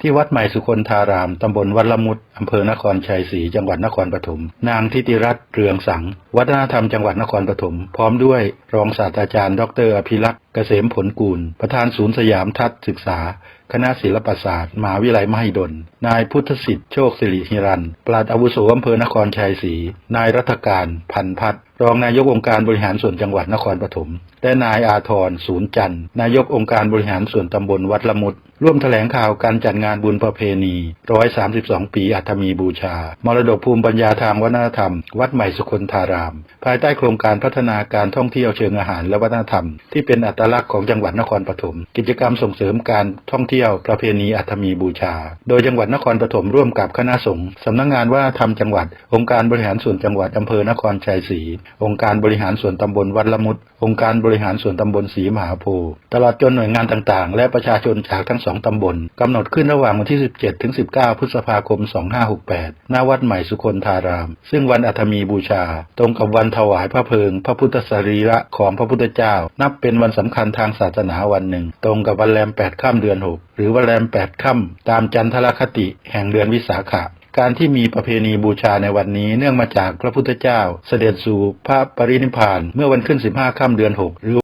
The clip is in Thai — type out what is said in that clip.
ที่วัดใหม่สุคนธาราม ตำบลวัดละมุดอำเภอนครชัยศรี จังหวัดนครปฐม นางทิติรัตน์เรืองสัง วัฒนธรรมจังหวัดนครปฐม พร้อมด้วยรองศาสตราจารย์ ดรอภิรักษ์ กษมผลกูล ประธานศูนย์สยามทัศนศึกษา คณะศิลปศาสตร์มหาวิทยาลัยมหิดล นายพุทธสิทธิ์โชคสิริฮิรันปลัดอาวุโสอำเภอนครชัยศรี นายรัฐการ พันพัฒนรองนายกองค์การบริหารส่วนจังหวัดนครปฐม และนายอาทรศูนย์จันทร์นายกองค์การบริหารส่วนตำบลวัดละมุด ร่วมแถลงข่าวการจัดงานบุญประเพณี 132 ปีอัฐมีบูชา มรดกภูมิปัญญาทางวัฒนธรรม วัดใหม่สุคนธาราม ภายใต้โครงการพัฒนาการท่องเที่ยวเชิงอาหารและวัฒนธรรม ที่เป็นอัตลักษณ์ของจังหวัดนครปฐมกิจกรรมส่งเสริมการท่องเที่ยวประเพณีอัฐมีบูชา โดยจังหวัดนครปฐมร่วมกับคณะสงฆ์สำนักงานวัฒนธรรมจังหวัด องค์การบริหารส่วนจังหวัดอำเภอนครชัยศรีองค์การบริหารส่วนตำบลวัดละมุดองค์การบริหารส่วนตำบลศรีมหาโพธิ์ตลอดจนหน่วยงานต่างๆ และประชาชนจากทั้งสองตำบลกำหนดขึ้นระหว่างวันที่ 17 ถึง 19 พฤษภาคม 2568 ณ วัดใหม่สุคนธาราม ซึ่งวันอัฐมีบูชา ตรงกับวันถวายพระเพลิง พระพุทธสรีระของพระพุทธเจ้า นับเป็นวันสำคัญทางศาสนาวันหนึ่ง ตรงกับวันแรม8ค่ำเดือน6หรือวันแรม8ค่ำตามจันทรคติแห่งเดือนวิสาขะการที่มีประเพณีบูชาในวันนี้เนื่องมาจากพระพุทธเจ้า เสด็จสู่พระปรินิพพานเมื่อวันขึ้น 15 ค่ำเดือน 6 หรือ